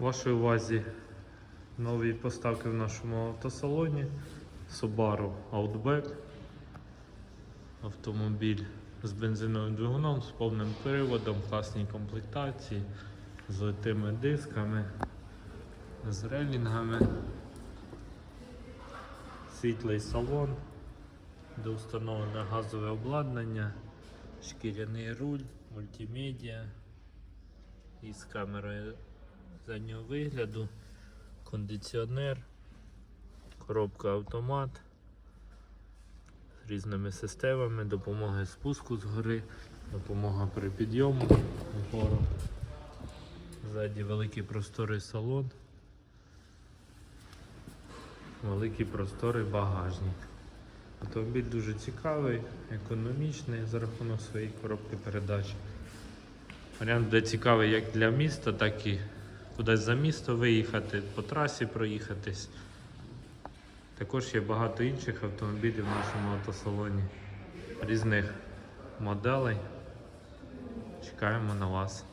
Вашій увазі нові поставки в нашому автосалоні. Subaru Outback. Автомобіль з бензиновим двигуном, з повним приводом, класній комплектації, з литими дисками, з релінгами, світлий салон, де встановлене газове обладнання, шкіряний руль, мультимедіа із камерою заднього вигляду, кондиціонер, коробка автомат з різними системами, допомога спуску з гори, допомога при підйому вгору. Ззаді великий просторий салон, великий просторий багажник. Автомобіль дуже цікавий, економічний за рахунок своєї коробки передач. Варіант буде цікавий як для міста, так і кудись за місто виїхати, по трасі проїхатись. Також є багато інших автомобілів в нашому автосалоні різних моделей. Чекаємо на вас.